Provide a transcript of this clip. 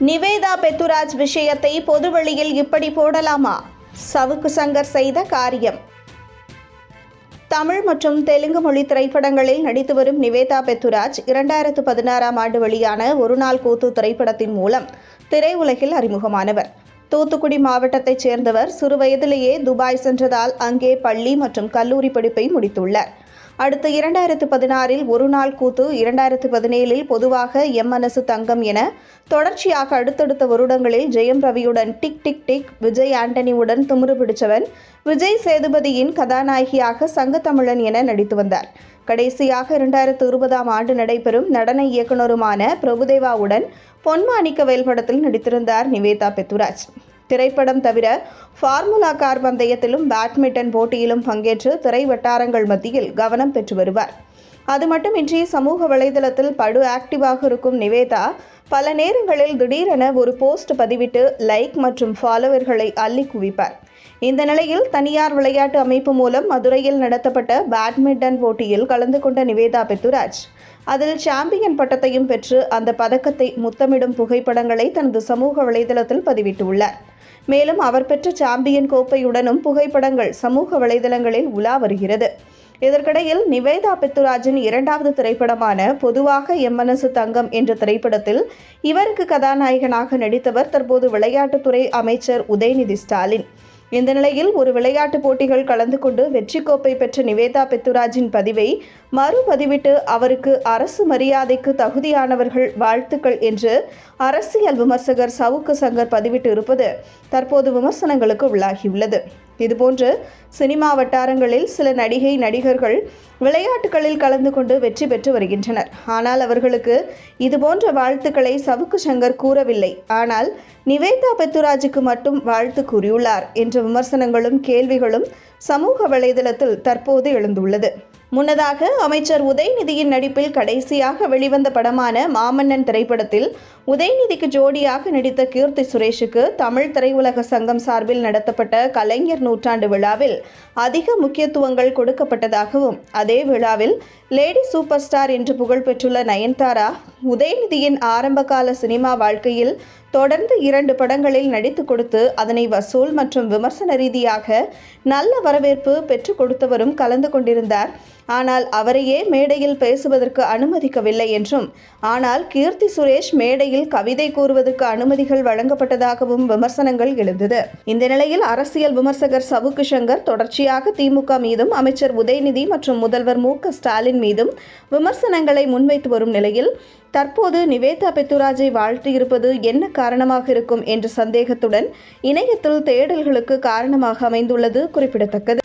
நிவேதா பெத்துராஜ் விஷயத்தை பொதுவெளியில் இப்படி போடலாமா? சவுக்கு சங்கர் செய்த காரியம். தமிழ் மற்றும் தெலுங்கு மொழி திரைப்படங்களில் நடித்து வரும் நிவேதா பெத்துராஜ் இரண்டாயிரத்து பதினாறாம் ஆண்டு வெளியான ஒரு நாள் கூத்து திரைப்படத்தின் மூலம் திரையுலகில் அறிமுகமானவர். தூத்துக்குடி மாவட்டத்தைச் சேர்ந்தவர் சிறுவயதிலேயே துபாய் சென்றதால் அங்கே பள்ளி மற்றும் கல்லூரி படிப்பை முடித்துள்ளார். அடுத்து இரண்டாயிரத்து பதினாறில் ஒரு நாள் கூத்து இரண்டாயிரத்து பதினேழில் பொதுவாக எம் மனசு தங்கம் என தொடர்ச்சியாக அடுத்தடுத்த வருடங்களில் ஜெயம் ரவியுடன் டிக் டிக் டிக் விஜய் ஆண்டனியுடன் துமுறு பிடிச்சவன் விஜய் சேதுபதியின் கதாநாயகியாக சங்கத்தமிழன் என நடித்து வந்தார். கடைசியாக இரண்டாயிரத்து இருபதாம் ஆண்டு நடைபெறும் நடன இயக்குனருமான பிரபுதேவாவுடன் பொன்மாணிக்கவேல் படத்தில் நடித்திருந்தார் நிவேதா பெத்துராஜ். திரைப்படம் தவிர ஃபார்முலா கார் பந்தயத்திலும் பேட்மிண்டன் போட்டியிலும் பங்கேற்று திரை வட்டாரங்கள் மத்தியில் கவனம் பெற்று வருவார். அது மட்டுமின்றி சமூக வலைதளத்தில் படு ஆக்டிவாக இருக்கும் நிவேதா பல நேரங்களில் திடீரென ஒரு போஸ்ட் பதிவிட்டு லைக் மற்றும் ஃபாலோவர்களை அள்ளி குவிப்பார். இந்த நிலையில் தனியார் விளையாட்டு அமைப்பு மூலம் மதுரையில் நடத்தப்பட்ட பேட்மிண்டன் போட்டியில் கலந்து கொண்ட நிவேதா பெத்துராஜ். அதில் சாம்பியன் பட்டத்தையும் பெற்று அந்த பதக்கத்தை முத்தமிடும் புகைப்படங்களை தனது சமூக வலைதளத்தில் பதிவிட்டுள்ளார். மேலும் அவர் பெற்ற சாம்பியன் கோப்பையுடனும் புகைப்படங்கள் சமூக வலைதளங்களில் உலா வருகிறது. இதற்கிடையில் நிவேதா பெத்துராஜின் இரண்டாவது திரைப்படமான பொதுவாக எம்மனசு தங்கம் என்ற திரைப்படத்தில் இவருக்கு கதாநாயகனாக நடித்தவர் தற்போது விளையாட்டுத்துறை அமைச்சர் உதயநிதி ஸ்டாலின். இந்த நிலையில் ஒரு விளையாட்டுப் போட்டிகள் கலந்து கொண்டு வெற்றி கோப்பை பெற்ற நிவேதா பெத்துராஜின் பதிவை மறுபதிவிட்டு அவருக்கு அரசு மரியாதைக்கு தகுதியானவர்கள் வாழ்த்துக்கள் என்று அரசியல் விமர்சகர் சவுக்கு சங்கர் பதிவிட்டு இருப்பது தற்போது விமர்சனங்களுக்கு உள்ளாகியுள்ளது. இதுபோன்று சினிமா வட்டாரங்களில் சில நடிகை நடிகர்கள் விளையாட்டுகளில் கலந்து கொண்டு வெற்றி பெற்று வருகின்றனர். ஆனால் அவர்களுக்கு இதுபோன்ற வாழ்த்துக்களை சவுக்கு சங்கர் கூறவில்லை. ஆனால் நிவேதா பெத்துராஜுக்கு மட்டும் வாழ்த்து கூறியுள்ளார் என்ற விமர்சனங்களும் கேள்விகளும் சமூக வலைதளத்தில் தற்போது எழுந்துள்ளது. முன்னதாக அமைச்சர் உதயநிதியின் நடிப்பில் கடைசியாக வெளிவந்த படமான மாமன்னன் திரைப்படத்தில் உதயநிதிக்கு ஜோடியாக நடித்த கீர்த்தி சுரேஷுக்கு தமிழ் திரையுலக சங்கம் சார்பில் நடத்தப்பட்ட கலைஞர் நூற்றாண்டு விழாவில் அதிக முக்கியத்துவங்கள் கொடுக்கப்பட்டதாகவும் அதே விழாவில் லேடி சூப்பர் ஸ்டார் என்று புகழ்பெற்றுள்ள நயன்தாரா உதயநிதியின் ஆரம்பகால சினிமா வாழ்க்கையில் தொடர்ந்து இரண்டு படங்களில் நடித்து கொடுத்து அதனை வசூல் மற்றும் விமர்சன ரீதியாக நல்ல வரவேற்பு பெற்றுக் கொடுத்தவரும் கலந்து கொண்டிருந்தார். ஆனால் அவரையே மேடையில் பேசுவதற்கு அனுமதிக்கவில்லை என்றும் ஆனால் கீர்த்தி சுரேஷ் மேடையில் கவிதை கூறுவதற்கு அனுமதிகள் வழங்கப்பட்டதாகவும் விமர்சனங்கள் எழுந்தது. இந்த நிலையில் அரசியல் விமர்சகர் சவுக்கு சங்கர் தொடர்ச்சியாக திமுக மீதும் அமைச்சர் உதயநிதி மற்றும் முதல்வர் மு க ஸ்டாலின் மீதும் விமர்சனங்களை முன்வைத்து வரும் நிலையில் தற்போது நிவேதா பெத்துராஜை வாழ்த்தியிருப்பது என்ன காரணமாக இருக்கும் என்ற சந்தேகத்துடன் இணையத்தில் தேடல்களுக்கு காரணமாக அமைந்துள்ளது குறிப்பிடத்தக்கது.